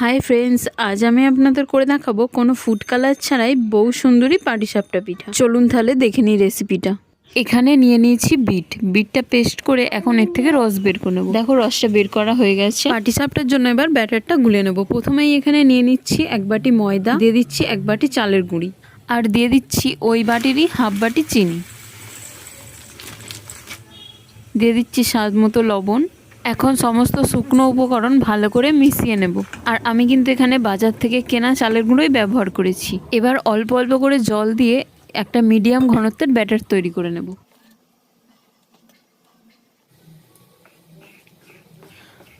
Hi friends আজ আমি আপনাদের করে দেখাবো কোনো ফুড কালার ছাড়াই বউ সুন্দরী পাটিসাপটা পিঠা। চলুন তাহলে দেখে নিই রেসিপিটা এখানে নিয়ে নিয়েছি বিট বিটটা পেস্ট করে এখন এর থেকে রস বের করে নেব। দেখো রসটা বের করা হয়ে গেছে। পাটিসাপটার জন্য এবার ব্যাটারটা গুলে নেব। প্রথমেই এখানে নিয়ে নিচ্ছি এক বাটি ময়দা, দিয়ে দিচ্ছি এক বাটি চালের গুঁড়ি। আর দিয়ে দিচ্ছি ওই বাটিরই হাফ বাটি চিনি। দিয়ে দিচ্ছি স্বাদ মতো লবণ। এখন সমস্ত শুকনো উপকরণ ভালো করে মিশিয়ে নেব। আর আমি কিন্তু এখানে বাজার থেকে কেনা চালের গুঁড়োই ব্যবহার করেছি। এবার অল্প অল্প করে জল দিয়ে একটা মিডিয়াম ঘনত্বের ব্যাটার তৈরি করে নেব।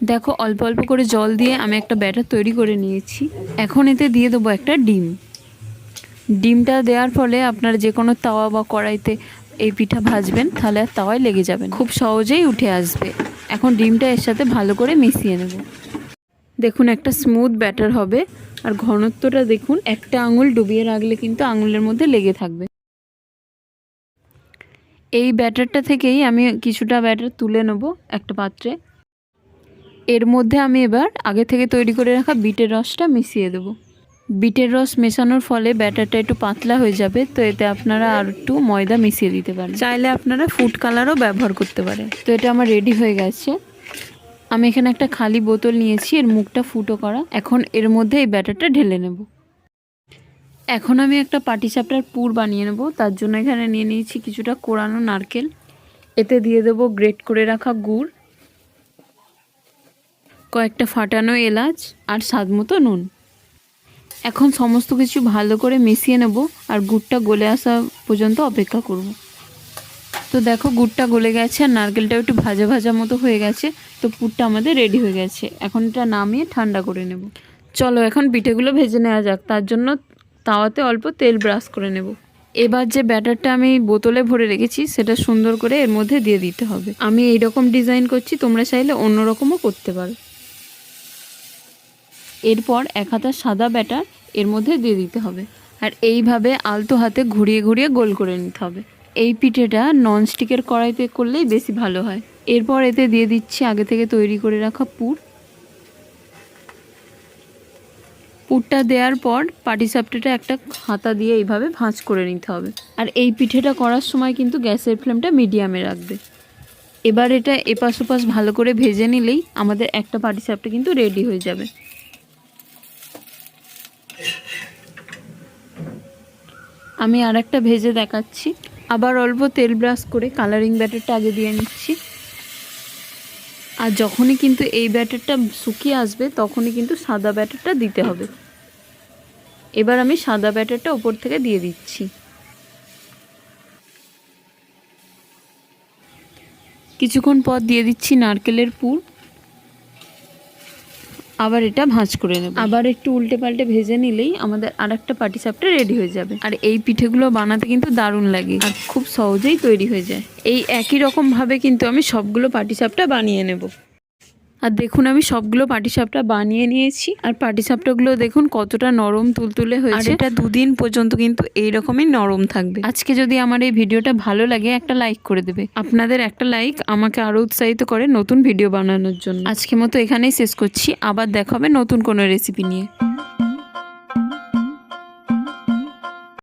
দেখো, অল্প অল্প করে জল দিয়ে আমি একটা ব্যাটার তৈরি করে নিয়েছি। এখন এতে দিয়ে দেবো একটা ডিম। ডিমটা দেওয়ার ফলে আপনারা যে কোনো তাওয়া বা কড়াইতে এই পিঠা ভাজবেন, তাহলে আর তাওয়ায় লেগে যাবেন খুব সহজেই উঠে আসবে। এখন ডিমটা এর সাথে ভালো করে মিশিয়ে নেব। দেখুন, একটা স্মুথ ব্যাটার হবে। আর ঘনত্বটা দেখুন, একটা আঙুল ডুবিয়ে রাখলে কিন্তু আঙুলের মধ্যে লেগে থাকবে। এই ব্যাটারটা থেকেই আমি কিছুটা ব্যাটার তুলে নেব একটা পাত্রে। এর মধ্যে আমি এবার আগে থেকে তৈরি করে রাখা বিটের রসটা মিশিয়ে দেবো। বিটের রস মেশানোর ফলে ব্যাটারটা একটু পাতলা হয়ে যাবে, তো এতে আপনারা আর একটু ময়দা মিশিয়ে দিতে পারেন। চাইলে আপনারা ফুড কালারও ব্যবহার করতে পারেন। তো এটা আমার রেডি হয়ে গেছে। আমি এখানে একটা খালি বোতল নিয়েছি, এর মুখটা ফুটো করা। এখন এর মধ্যে এই ব্যাটারটা ঢেলে নেব। এখন আমি একটা পাটিসাপটার পুর বানিয়ে নেব। তার জন্য এখানে নিয়ে নিয়েছি কিছুটা কোরানো নারকেল। এতে দিয়ে দেবো গ্রেট করে রাখা গুড়, কয়েকটা ফাটানো এলাচ আর স্বাদ মতো নুন। এখন সমস্ত কিছু ভালো করে মিশিয়ে নেব আর গুড়টা গলে আসা পর্যন্ত অপেক্ষা করব। তো দেখো গুড়টা গলে গেছে আর নারকেলটাও একটু ভাজা ভাজা মতো হয়ে গেছে, তো পুরটা আমাদের রেডি হয়ে গেছে। এখন এটা নামিয়ে ঠান্ডা করে নেব। চলো এখন পিঠেগুলো ভেজে নেওয়া যাক, তার জন্য তাওয়াতে অল্প তেল ব্রাশ করে নেব। এবার যে ব্যাটারটা আমি বোতলে ভরে রেখেছি, সেটা সুন্দর করে এর মধ্যে দিয়ে দিতে হবে। আমি এই রকম ডিজাইন করছি, তোমরা চাইলে অন্য রকমও করতে পারো। এরপর এক হাতা সাদা ব্যাটার এর মধ্যে দিয়ে দিতে হবে। আর এইভাবে আলতো হাতে ঘুরিয়ে ঘুরিয়ে গোল করে নিতে হবে। এই পিঠেটা ননস্টিকের কড়াইতে করলেই বেশি ভালো হয়। এরপর এতে দিয়ে দিচ্ছি আগে থেকে তৈরি করে রাখা পুর। পুরটা দেওয়ার পর পাটিসাপটাটা একটা হাতা দিয়ে এইভাবে ভাঁজ করে নিতে হবে। আর এই পিঠেটা করার সময় কিন্তু গ্যাসের ফ্লেমটা মিডিয়ামে রাখবে। এবার এটা এপাশ ওপাশ ভালো করে ভেজে নিলেই আমাদের একটা পাটিসাপটা কিন্তু রেডি হয়ে যাবে। আমি আর একটা ভেজে দেখাচ্ছি। আবার অল্প তেল ব্রাশ করে কালারিং ব্যাটারটা আগে দিয়ে নিচ্ছি। আর যখনই কিন্তু এই ব্যাটারটা শুকিয়ে আসবে, তখনই কিন্তু সাদা ব্যাটারটা দিতে হবে। এবার আমি সাদা ব্যাটারটা ওপর থেকে দিয়ে দিচ্ছি। কিছুক্ষণ পর দিয়ে দিচ্ছি নারকেলের পুর। আবার এটা ভাঁজ করে নেব। আবার একটু উল্টে পাল্টে ভেজে নিলেই আমাদের আর একটা পাটি সাপটা রেডি হয়ে যাবে। আর এই পিঠেগুলো বানাতে কিন্তু দারুণ লাগে আর খুব সহজেই তৈরি হয়ে যায়। এই একই রকম ভাবে কিন্তু আমি সবগুলো পাটি সাপটা বানিয়ে নেব। আর দেখুন আমি সবগুলো পাটিসাপটা বানিয়ে নিয়েছি। আর পাটিসাপটাগুলো দেখুন কতটা নরম তুলতুলে হয়েছে। এটা দুদিন পর্যন্ত কিন্তু এইরকমই নরম থাকবে। আজকে যদি আমার এই ভিডিওটা ভালো লাগে একটা লাইক করে দেবে। আপনাদের একটা লাইক আমাকে আরও উৎসাহিত করে নতুন ভিডিও বানানোর জন্য। আজকে মতো এখানেই শেষ করছি। আবার দেখাবে নতুন কোনো রেসিপি নিয়ে।